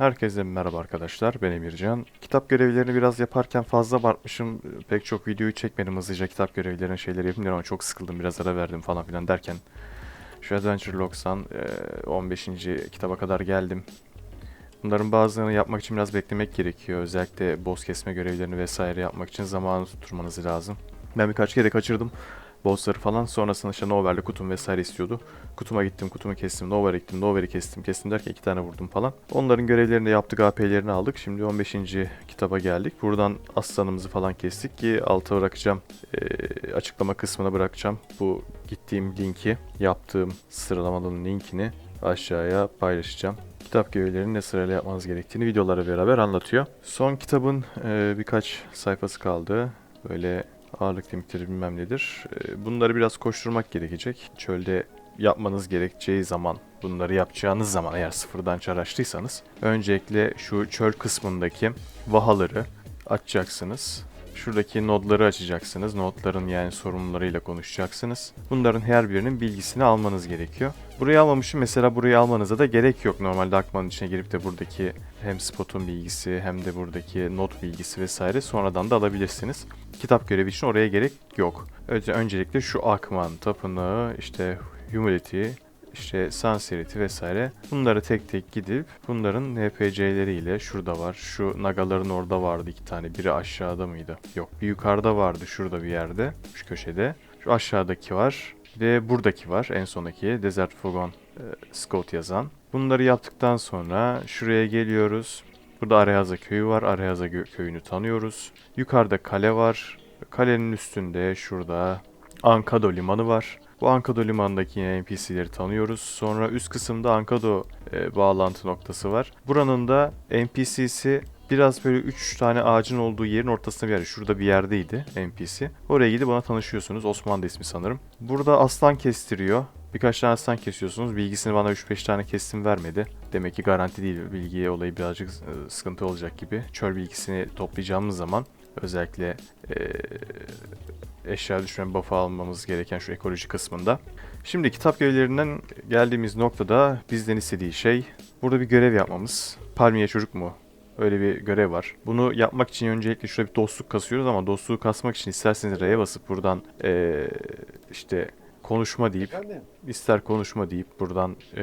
Herkese merhaba arkadaşlar. Ben Emircan. Kitap görevlerini biraz yaparken fazla abartmışım. Pek çok videoyu çekmedim hızlıca kitap görevlerinin şeyleri yapayım ama çok sıkıldım biraz ara verdim falan filan derken şu Adventure Logs'tan eee, 15. kitaba kadar geldim. Bunların bazılarını yapmak için biraz beklemek gerekiyor. Özellikle boss kesme görevlerini vesaire yapmak için zamanı tutturmanız lazım. Ben birkaç kere kaçırdım bossları falan. Sonrasında işte Nover'le kutum vesaire istiyordu. Kutuma gittim, kutumu kestim, Nover'e gittim, Nover'i kestim, kestim derken iki tane vurdum falan. Onların görevlerini de yaptık, AP'lerini aldık. Şimdi 15. kitaba geldik. Buradan aslanımızı falan kestik ki alta bırakacağım. Ee, açıklama kısmına bırakacağım. Bu gittiğim linki, yaptığım sıralamanın linkini aşağıya paylaşacağım. Kitap görevlerini ne sırayla yapmanız gerektiğini videolara beraber anlatıyor. Son kitabın e, birkaç sayfası kaldı. Böyle ağırlık limitleri bilmem nedir. E, bunları biraz koşturmak gerekecek. Çölde yapmanız gerekeceği zaman, bunları yapacağınız zaman eğer sıfırdan çar açtıysanız öncelikle şu çöl kısmındaki vahaları açacaksınız. Şuradaki nodları açacaksınız. Nodların yani sorumlularıyla konuşacaksınız. Bunların her birinin bilgisini almanız gerekiyor. Burayı almamışım. Mesela burayı almanıza da gerek yok. Normalde Akman'ın içine girip de buradaki hem spotun bilgisi hem de buradaki not bilgisi vesaire sonradan da alabilirsiniz. Kitap görevi için oraya gerek yok. Önce, öncelikle şu Akman, Tapınağı, işte Humility, işte Sincerity vesaire bunları tek tek gidip bunların NPC'leriyle şurada var. Şu nagaların orada vardı iki tane. Biri aşağıda mıydı? Yok bir yukarıda vardı şurada bir yerde. Şu köşede. Şu aşağıdaki var. Ve buradaki var en sondaki. Desert Fogon e, Scott yazan. Bunları yaptıktan sonra şuraya geliyoruz. Burada Arehaza köyü var. Arehaza köyünü tanıyoruz. Yukarıda kale var. Kalenin üstünde şurada Ankado limanı var. Bu Ankado limanındaki yine NPC'leri tanıyoruz. Sonra üst kısımda Ankado e, bağlantı noktası var. Buranın da NPC'si biraz böyle 3 tane ağacın olduğu yerin ortasında bir yer. Şurada bir yerdeydi NPC. Oraya gidip ona tanışıyorsunuz. Osman ismi sanırım. Burada aslan kestiriyor. Birkaç tane aslan kesiyorsunuz. Bilgisini bana 3-5 tane kestim vermedi. Demek ki garanti değil. Bilgi olayı birazcık e, sıkıntı olacak gibi. Çöl bilgisini toplayacağımız zaman özellikle e, eşya düşürme buff'ı almamız gereken şu ekoloji kısmında. Şimdi kitap görevlerinden geldiğimiz noktada bizden istediği şey burada bir görev yapmamız. Palmiye çocuk mu? Öyle bir görev var. Bunu yapmak için öncelikle şurada bir dostluk kasıyoruz ama dostluğu kasmak için isterseniz R'ye basıp buradan eee, işte konuşma deyip Efendim? ister konuşma deyip buradan eee,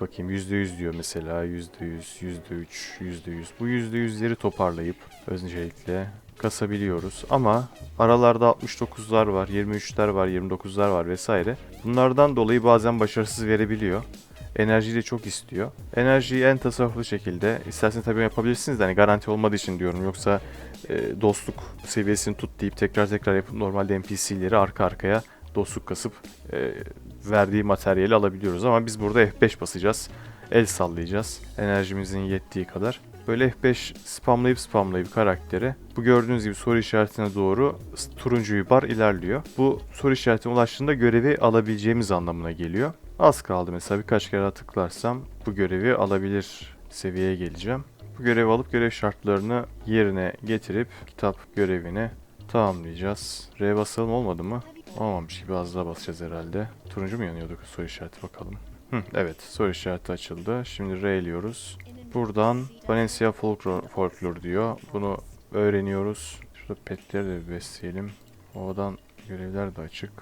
bakayım %100 diyor mesela %100, %3, %100 bu %100'leri toparlayıp öncelikle kasabiliyoruz ama aralarda 69'lar var, 23'ler var, 29'lar var vesaire. Bunlardan dolayı bazen başarısız verebiliyor. Enerjiyi de çok istiyor. Enerjiyi en tasarruflu şekilde isterseniz tabii yapabilirsiniz de hani garanti olmadığı için diyorum. Yoksa e, dostluk seviyesini tut deyip tekrar tekrar yapıp normalde NPC'leri arka arkaya dostluk kasıp e, verdiği materyali alabiliyoruz. Ama biz burada F5 basacağız. El sallayacağız. Enerjimizin yettiği kadar. Böyle F5 spamlayıp spamlayıp karaktere bu gördüğünüz gibi soru işaretine doğru turuncu bir bar ilerliyor. Bu soru işaretine ulaştığında görevi alabileceğimiz anlamına geliyor. Az kaldı mesela birkaç kere tıklarsam bu görevi alabilir seviyeye geleceğim. Bu görevi alıp görev şartlarını yerine getirip kitap görevini tamamlayacağız. R basalım olmadı mı? Olmamış gibi az daha basacağız herhalde. Turuncu mu yanıyordu soru işareti bakalım. Hı, evet soru işareti açıldı. Şimdi R'liyoruz. Buradan Valencia Folklore, diyor. Bunu öğreniyoruz. Şurada petleri de bir besleyelim. Oradan görevler de açık.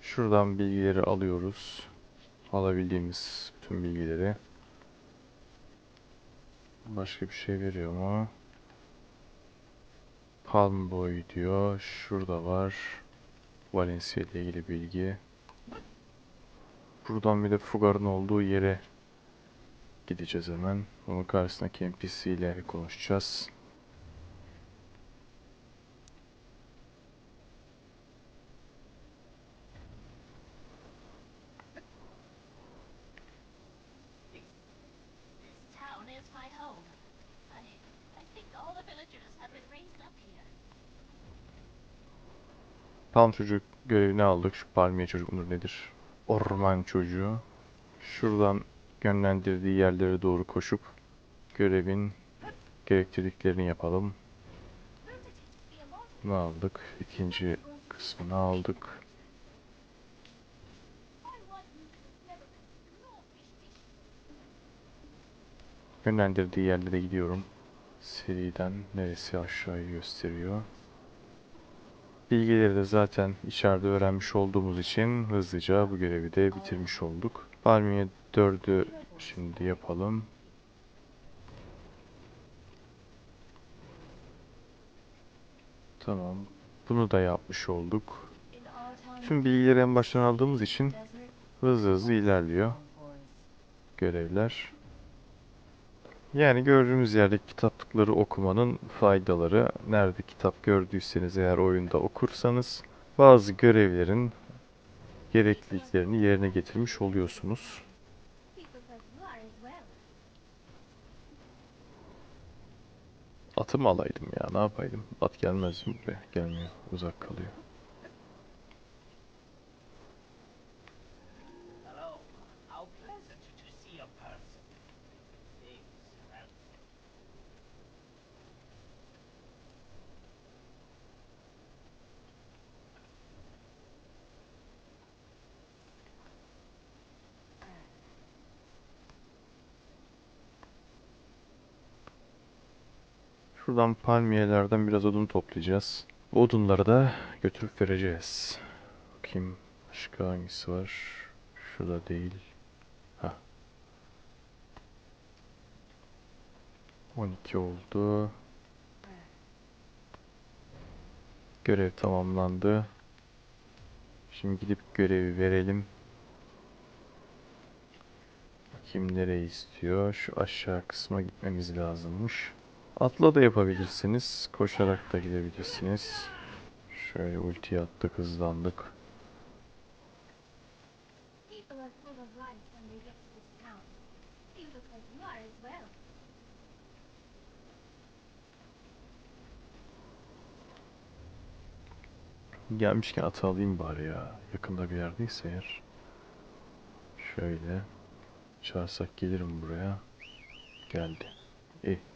Şuradan bilgileri alıyoruz. Alabildiğimiz bütün bilgileri. Başka bir şey veriyor mu? Palm Boy diyor. Şurada var. Valencia ile ilgili bilgi. Buradan bir de Fugar'ın olduğu yere gideceğiz hemen. Onun karşısındaki NPC ile konuşacağız. Palm çocuk görevini aldık. Şu palmiye çocuk mudur nedir? Orman çocuğu. Şuradan yönlendirdiği yerlere doğru koşup görevin gerektirdiklerini yapalım. Bunu aldık. İkinci kısmını aldık. Yönlendirdiği yerlere gidiyorum. Seriden neresi aşağıyı gösteriyor. Bilgileri de zaten içeride öğrenmiş olduğumuz için hızlıca bu görevi de bitirmiş olduk. Palmiye 4'ü şimdi yapalım. Tamam. Bunu da yapmış olduk. Tüm bilgileri en baştan aldığımız için hızlı hızlı ilerliyor görevler. Yani gördüğümüz yerde kitaplıkları okumanın faydaları. Nerede kitap gördüyseniz eğer oyunda okursanız bazı görevlerin gerekliliklerini yerine getirmiş oluyorsunuz. Atı mı alaydım ya ne yapaydım? At gelmez mi? Gelmiyor. Uzak kalıyor. Şuradan palmiyelerden biraz odun toplayacağız. Bu odunları da götürüp vereceğiz. Bakayım başka hangisi var? Şurada değil. Ha. 12 oldu. Görev tamamlandı. Şimdi gidip görevi verelim. Bakayım nereye istiyor. Şu aşağı kısma gitmemiz lazımmış. Atla da yapabilirsiniz. Koşarak da gidebilirsiniz. Şöyle ultiyi attık hızlandık. Gelmişken atı alayım bari ya. Yakında bir yerdeyse eğer. Şöyle. Çağırsak gelirim buraya. Geldi. İyi.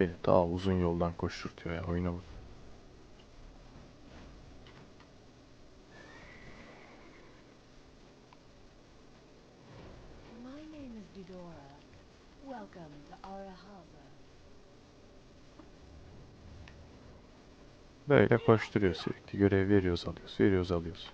Beni daha uzun yoldan koşturtuyor ya. Oyuna bak. My name is Dudora. Welcome to Arahaza. Böyle koşturuyor sürekli. Görev veriyoruz alıyoruz. Veriyoruz alıyoruz.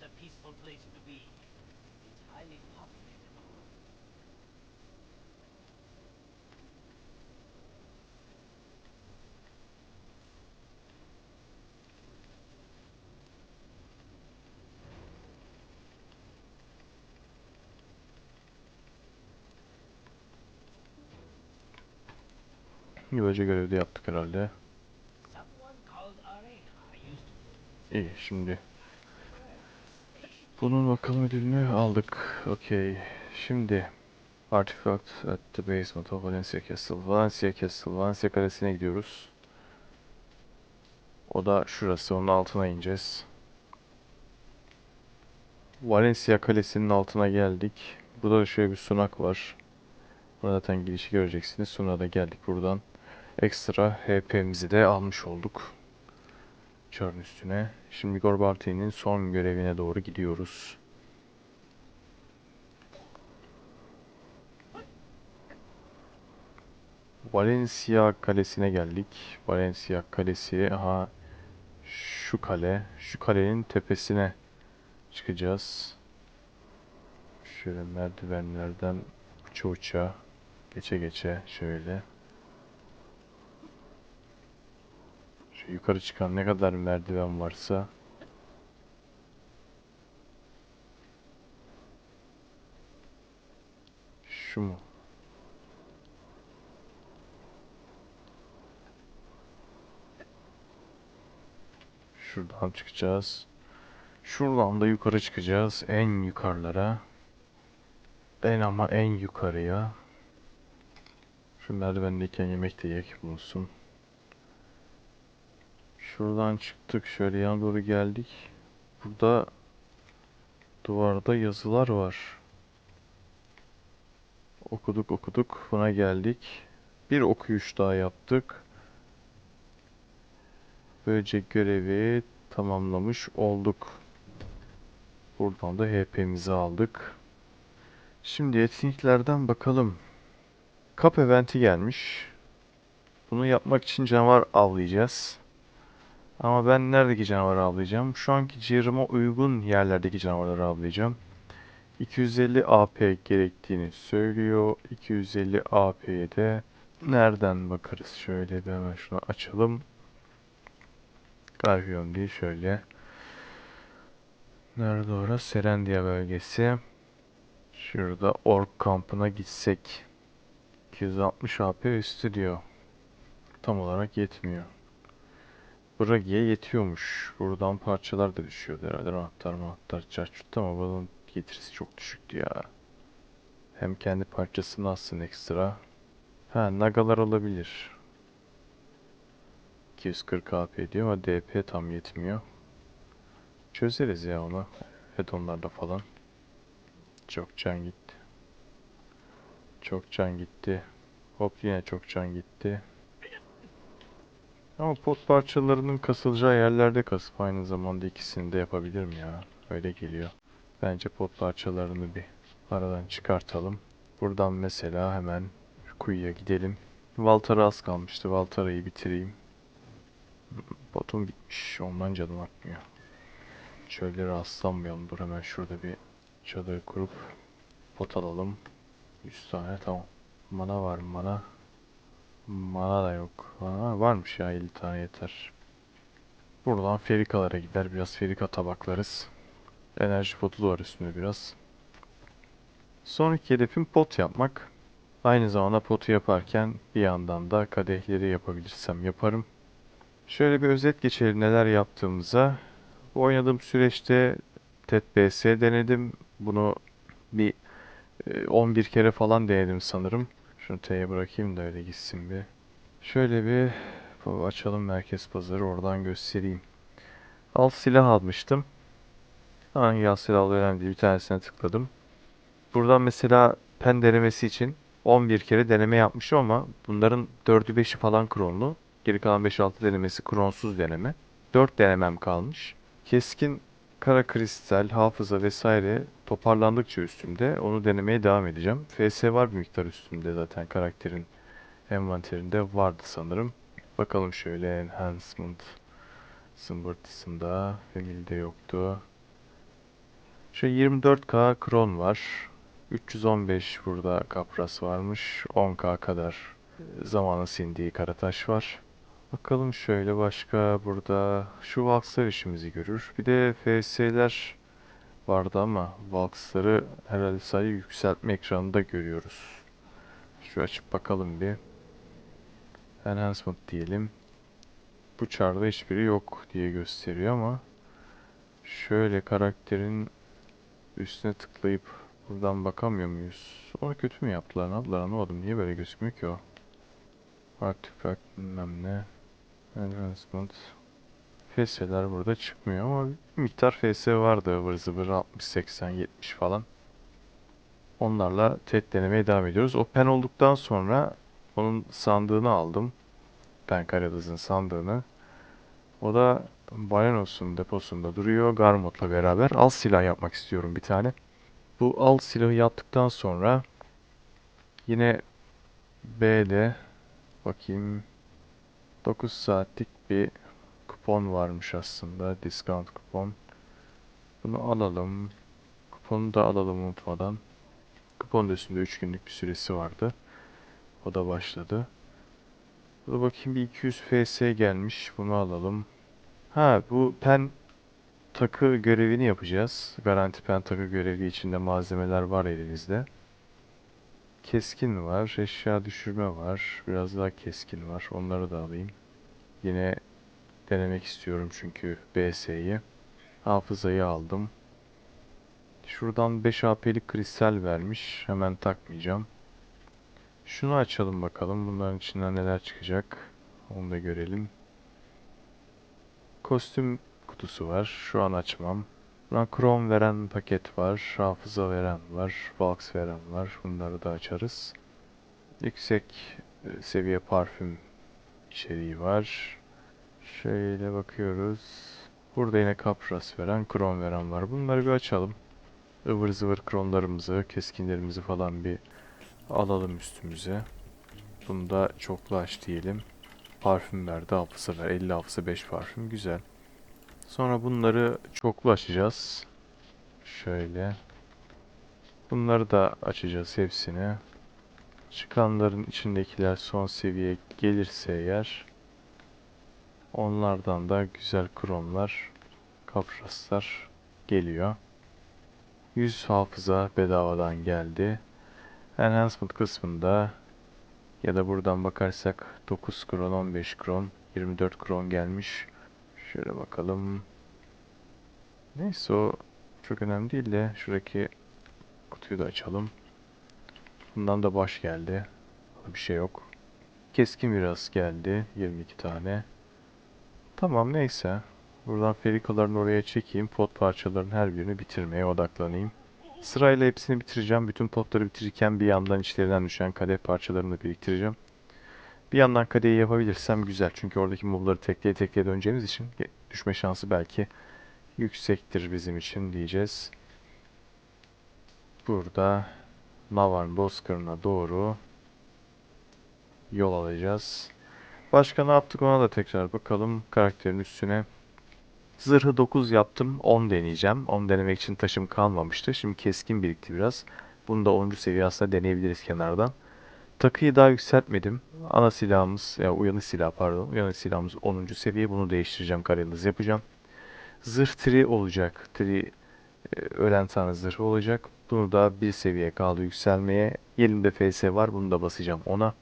Not a peaceful place to be. It's highly populated. Böylece görevi de yaptık herhalde. İyi şimdi. Bunun bakalım ödülünü aldık. Okey. Şimdi. Artifact at the basement of Valencia Castle. Valencia Castle. Valencia Kalesi'ne gidiyoruz. O da şurası. Onun altına ineceğiz. Valencia Kalesi'nin altına geldik. Burada da şöyle bir sunak var. Burada zaten girişi göreceksiniz. Sonra da geldik buradan. Ekstra HP'mizi de almış olduk. Çarın üstüne. Şimdi Gorbarti'nin son görevine doğru gidiyoruz. Valencia Kalesi'ne geldik. Valencia Kalesi, aha şu kale, şu kalenin tepesine çıkacağız. Şöyle merdivenlerden uça, geçe geçe şöyle. Yukarı çıkan ne kadar merdiven varsa şu mu? Şuradan çıkacağız. Şuradan da yukarı çıkacağız. En yukarılara. En ama en yukarıya. Şu merdivendeyken yemek de yek bulunsun. Şuradan çıktık. Şöyle yana doğru geldik. Burada duvarda yazılar var. Okuduk okuduk. Buna geldik. Bir okuyuş daha yaptık. Böylece görevi tamamlamış olduk. Buradan da HP'mizi aldık. Şimdi etkinliklerden bakalım. Kap eventi gelmiş. Bunu yapmak için canavar avlayacağız. Ama ben neredeki canavarı avlayacağım? Şu anki cihazıma uygun yerlerdeki canavarları avlayacağım. 250 AP gerektiğini söylüyor. 250 AP'ye de nereden bakarız? Şöyle bir hemen şunu açalım. Garfion değil şöyle. Nerede orası? Serendia bölgesi. Şurada ork kampına gitsek. 260 AP üstü diyor. Tam olarak yetmiyor. Bragi'ye yetiyormuş. Buradan parçalar da düşüyordu herhalde. Anahtar anahtar çarçurt ama bunun getirisi çok düşüktü ya. Hem kendi parçasını alsın ekstra. Ha nagalar olabilir. 240 AP diyor ama DP tam yetmiyor. Çözeriz ya onu. Hedonlarda falan. Çok can gitti. Çok can gitti. Hop yine çok can gitti. Ama pot parçalarının kasılacağı yerlerde kasıp aynı zamanda ikisini de yapabilirim ya. Öyle geliyor. Bence pot parçalarını bir aradan çıkartalım. Buradan mesela hemen kuyuya gidelim. Valtara az kalmıştı. Valtara'yı bitireyim. Potum bitmiş. Ondan canım akmıyor. Çölleri aslanmayalım. Dur hemen şurada bir çadır kurup pot alalım. 100 tane tamam. Mana var mana? Mana da yok. Mana varmış ya 50 tane yeter. Buradan ferikalara gider. Biraz ferika tabaklarız. Enerji potu var üstünde biraz. Sonraki hedefim pot yapmak. Aynı zamanda potu yaparken bir yandan da kadehleri yapabilirsem yaparım. Şöyle bir özet geçelim neler yaptığımıza. Bu oynadığım süreçte TED-BS denedim. Bunu bir e, 11 kere falan denedim sanırım. Şunu T'ye bırakayım da öyle gitsin bir. Şöyle bir açalım merkez pazarı oradan göstereyim. Alt silah almıştım. Hangi alt silah olduğu önemli değil. Bir tanesine tıkladım. Buradan mesela pen denemesi için 11 kere deneme yapmışım ama bunların 4'ü 5'i falan kronlu. Geri kalan 5-6 denemesi kronsuz deneme. 4 denemem kalmış. Keskin kara kristal, hafıza vesaire toparlandıkça üstümde onu denemeye devam edeceğim. FS var bir miktar üstümde zaten karakterin envanterinde vardı sanırım. Bakalım şöyle enhancement zımbırtısında Family'de yoktu. Şu 24k kron var. 315 burada kapras varmış. 10k kadar zamanın sindiği karataş var. Bakalım şöyle başka burada şu Valkslar işimizi görür. Bir de FS'ler vardı ama Valksları herhalde sadece yükseltme ekranında görüyoruz. Şu açıp bakalım bir. Enhancement diyelim. Bu çarda hiçbiri yok diye gösteriyor ama şöyle karakterin üstüne tıklayıp buradan bakamıyor muyuz? Onu kötü mü yaptılar? Ne yaptılar anlamadım. Niye böyle gözükmüyor ki o? Artifact bilmem ne. Enhancement. FS'ler burada çıkmıyor ama bir miktar FS vardı ıvır zıvır 60, 80, 70 falan. Onlarla TED denemeye devam ediyoruz. O pen olduktan sonra onun sandığını aldım. Pen Karadız'ın sandığını. O da Balanos'un deposunda duruyor. Garmot'la beraber. Al silah yapmak istiyorum bir tane. Bu al silahı yaptıktan sonra yine B'de bakayım 9 saatlik bir kupon varmış aslında. Discount kupon. Bunu alalım. Kuponu da alalım unutmadan. Kuponun da üstünde 3 günlük bir süresi vardı. O da başladı. Dur bakayım bir 200 FS gelmiş. Bunu alalım. Ha bu pen takı görevini yapacağız. Garanti pen takı görevi içinde malzemeler var elinizde. Keskin var, eşya düşürme var, biraz daha keskin var. Onları da alayım. Yine denemek istiyorum çünkü BS'yi. Hafızayı aldım. Şuradan 5 AP'lik kristal vermiş. Hemen takmayacağım. Şunu açalım bakalım. Bunların içinden neler çıkacak. Onu da görelim. Kostüm kutusu var. Şu an açmam. Buradan krom veren paket var. Hafıza veren var. Valks veren var. Bunları da açarız. Yüksek e, seviye parfüm içeriği var. Şöyle bakıyoruz. Burada yine kapras veren, krom veren var. Bunları bir açalım. ıvır zıvır kromlarımızı, keskinlerimizi falan bir alalım üstümüze. Bunu da çoklu aç diyelim. Parfüm verdi, hafıza ver. 50 hafıza 5 parfüm. Güzel. Sonra bunları çoklu açacağız. Şöyle. Bunları da açacağız hepsini. Çıkanların içindekiler son seviye gelirse eğer onlardan da güzel kromlar, kapraslar geliyor. 100 hafıza bedavadan geldi. Enhancement kısmında ya da buradan bakarsak 9 kron, 15 kron, 24 kron gelmiş. Şöyle bakalım. Neyse o çok önemli değil de şuradaki kutuyu da açalım. Bundan da baş geldi. Bir şey yok. Keskin biraz geldi. 22 tane. Tamam neyse. Buradan ferikalarını oraya çekeyim. Pot parçalarının her birini bitirmeye odaklanayım. Sırayla hepsini bitireceğim. Bütün potları bitirirken bir yandan içlerinden düşen kadeh parçalarını biriktireceğim. Bir yandan kadehi yapabilirsem güzel. Çünkü oradaki mobları tekleye tekleye döneceğimiz için düşme şansı belki yüksektir bizim için diyeceğiz. Burada Navarn Bozkırı'na doğru yol alacağız. Başka ne yaptık ona da tekrar bakalım karakterin üstüne. Zırhı 9 yaptım. 10 deneyeceğim. 10 denemek için taşım kalmamıştı. Şimdi keskin birikti biraz. Bunu da 10. seviye aslında deneyebiliriz kenardan. Takıyı daha yükseltmedim. Ana silahımız, ya uyanış silahı pardon. Uyanış silahımız 10. seviye. Bunu değiştireceğim. Kara yıldız yapacağım. Zırh tri olacak. Tri e, ölen tanrı zırhı olacak. Bunu da bir seviye kaldı yükselmeye. Elimde FS var. Bunu da basacağım ona.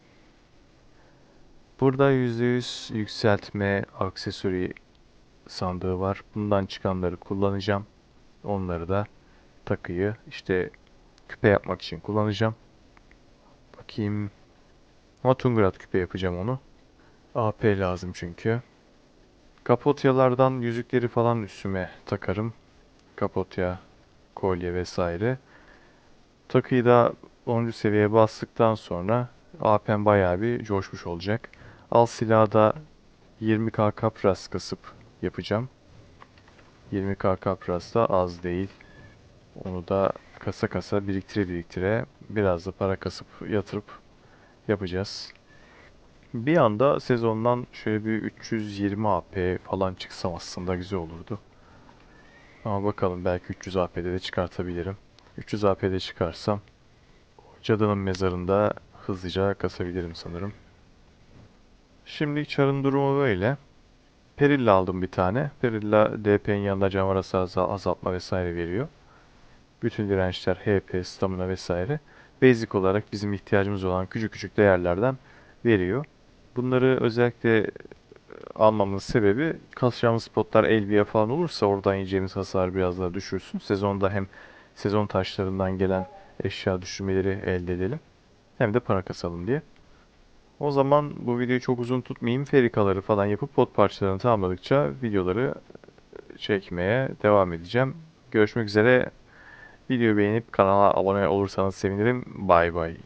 Burada %100 yükseltme aksesuarı sandığı var. Bundan çıkanları kullanacağım. Onları da takıyı işte küpe yapmak için kullanacağım. Bakayım. Matungrat küpe yapacağım onu. AP lazım çünkü. Kapotyalardan yüzükleri falan üstüme takarım. Kapotya, kolye vesaire. Takıyı da 10. seviyeye bastıktan sonra AP'm bayağı bir coşmuş olacak. Al silahı da 20k kapras kasıp yapacağım. 20k kapras da az değil. Onu da kasa kasa biriktire biriktire biraz da para kasıp yatırıp yapacağız. Bir anda sezondan şöyle bir 320 AP falan çıksam aslında güzel olurdu. Ama bakalım belki 300 AP'de de çıkartabilirim. 300 AP'de çıkarsam cadının mezarında hızlıca kasabilirim sanırım. Şimdi çarın durumu böyle. Perilla aldım bir tane. Perilla DP'nin yanında canavar hasarı azaltma vesaire veriyor. Bütün dirençler, HP, stamina vesaire. Basic olarak bizim ihtiyacımız olan küçük küçük değerlerden veriyor. Bunları özellikle e, almamın sebebi kasacağımız spotlar elbiye falan olursa oradan yiyeceğimiz hasar biraz daha düşürsün. Sezonda hem sezon taşlarından gelen eşya düşürmeleri elde edelim. Hem de para kasalım diye. O zaman bu videoyu çok uzun tutmayayım. Ferikaları falan yapıp pot parçalarını tamamladıkça videoları çekmeye devam edeceğim. Görüşmek üzere. Videoyu beğenip kanala abone olursanız sevinirim. Bay bay.